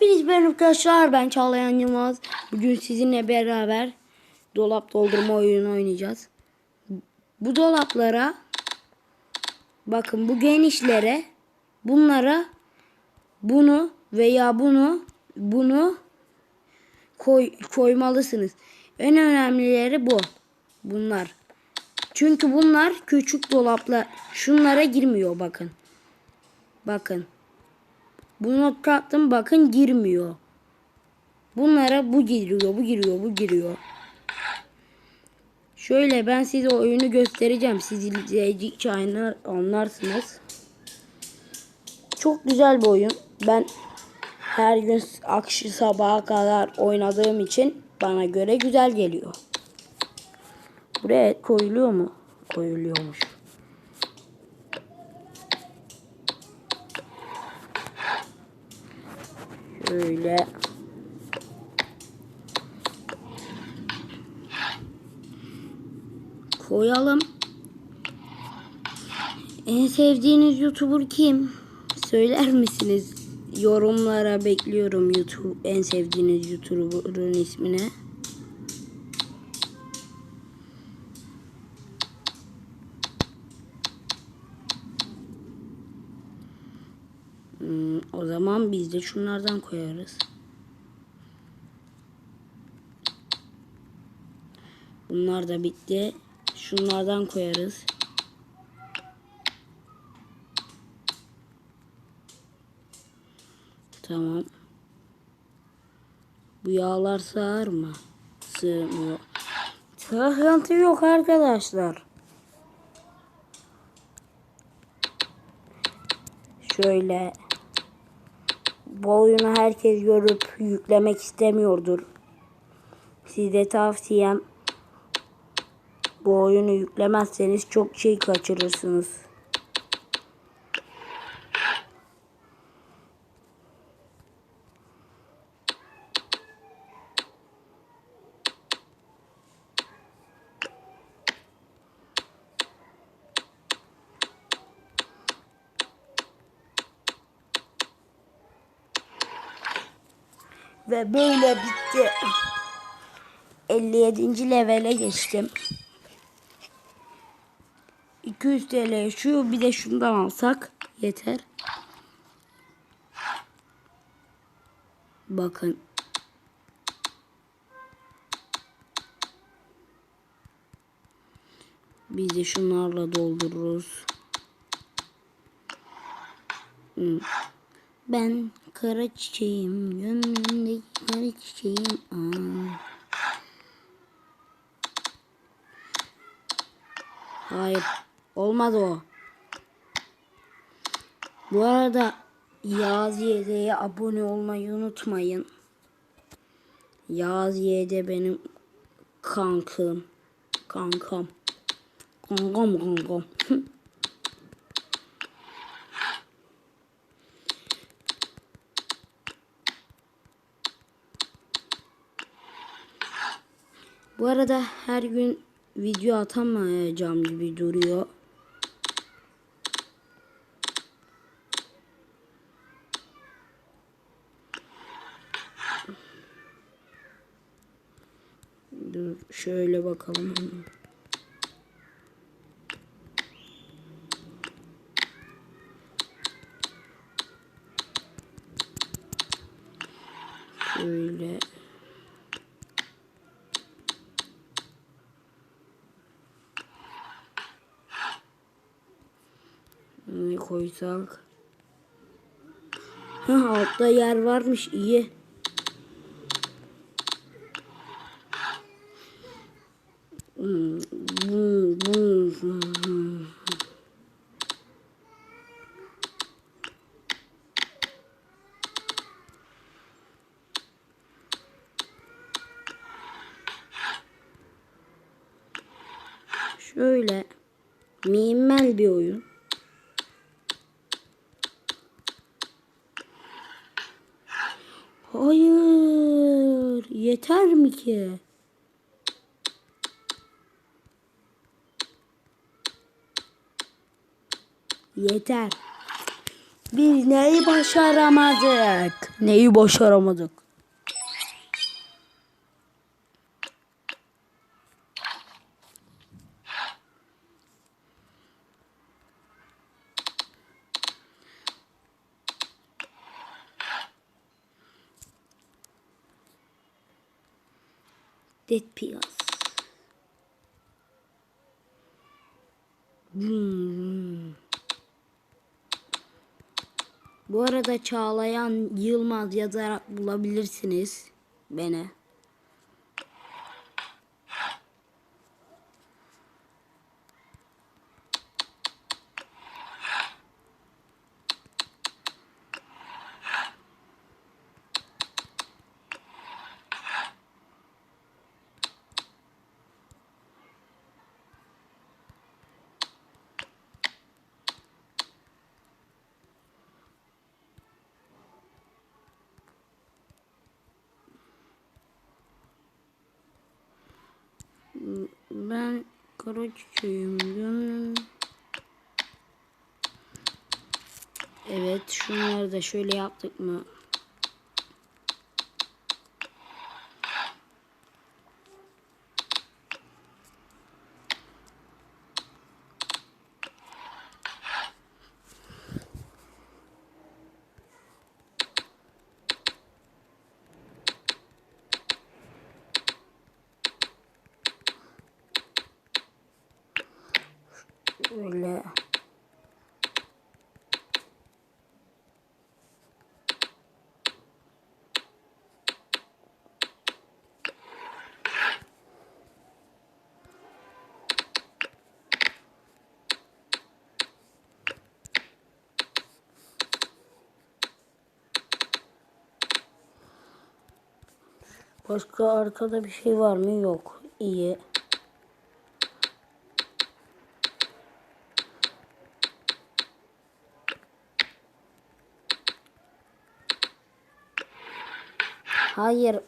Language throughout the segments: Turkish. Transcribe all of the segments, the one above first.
Biz ben arkadaşlar ben Çağlayan Yılmaz. Bugün sizinle beraber dolap doldurma oyunu oynayacağız. Bu dolaplara bakın bu genişlere bunlara bunu veya bunu bunu koy, koymalısınız. En önemlileri bu. Bunlar. Çünkü bunlar küçük dolaplar. Şunlara girmiyor bakın. Bakın. Bunu taktım bakın girmiyor. Bunlara bu giriyor, bu giriyor, bu giriyor. Şöyle ben size oyunu göstereceğim. Siz izleyecekçe aynı anlarsınız. Çok güzel bir oyun. Ben her gün akşam sabaha kadar oynadığım için bana göre güzel geliyor. Buraya koyuluyor mu? Koyuluyormuş. Şöyle. Koyalım. En sevdiğiniz YouTuber kim? Söyler misiniz? Yorumlara bekliyorum YouTube en sevdiğiniz YouTuber'ın ismini. O zaman biz de şunlardan koyarız. Bunlar da bitti. Şunlardan koyarız. Tamam. Bu yağlar sığar mı? Sığmıyor. Sıkıntı yok arkadaşlar. Şöyle bu oyunu herkes görüp yüklemek istemiyordur. Size tavsiyem bu oyunu yüklemezseniz çok şey kaçırırsınız. Ve böyle bitti. 57. levele geçtim. 200 TL şu bir de şundan alsak yeter. Bakın. Biz de şunlarla doldururuz. Hmm. Ben kara çiçeğim, gönlümdeki kara çiçeğim. Aa. Hayır, olmadı o. Bu arada Yağız YD'ye abone olmayı unutmayın. Yağız YD benim kankım. Kankam. Kankam kankam. Bu arada her gün video atamayacağım gibi duruyor. Dur şöyle bakalım. Şöyle. Ne koysak? Ha, altta yer varmış iyi. Şöyle minimal bir oyun. Hayır. Yeter mi ki? Yeter. Biz neyi başaramadık? Neyi başaramadık? Dead. Hmm. Bu arada Çağlayan Yılmaz yazarak bulabilirsiniz beni. Ben kara çiçeğim. Evet şunları da şöyle yaptık mı? Başka arkada bir şey var mı? Yok. İyi. Hayır.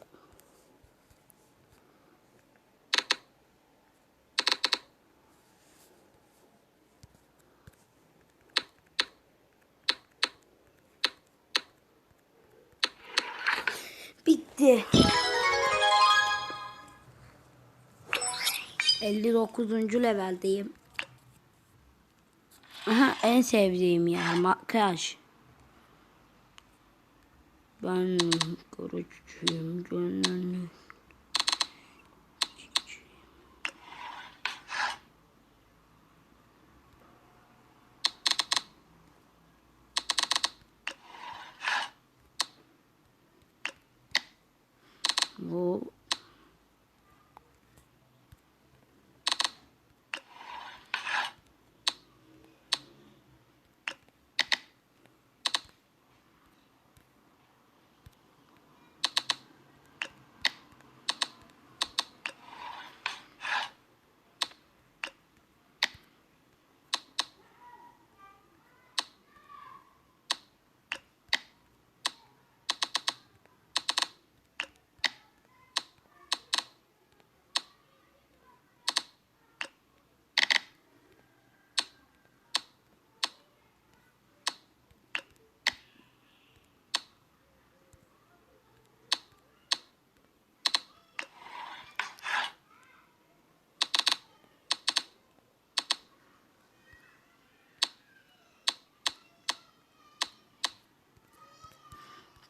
Bitti. 59. leveldeyim. Aha en sevdiğim yer makyaj. Ben karaçiçeğim gönlünü. Bu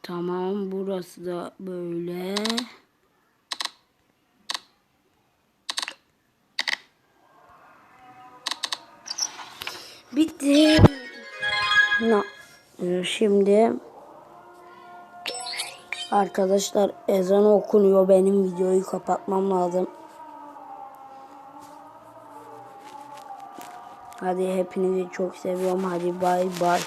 Tamam burası da böyle. Bitti. Na, e, şimdi arkadaşlar ezan okunuyor. Benim videoyu kapatmam lazım. Hadi hepinizi çok seviyorum. Hadi bay bay.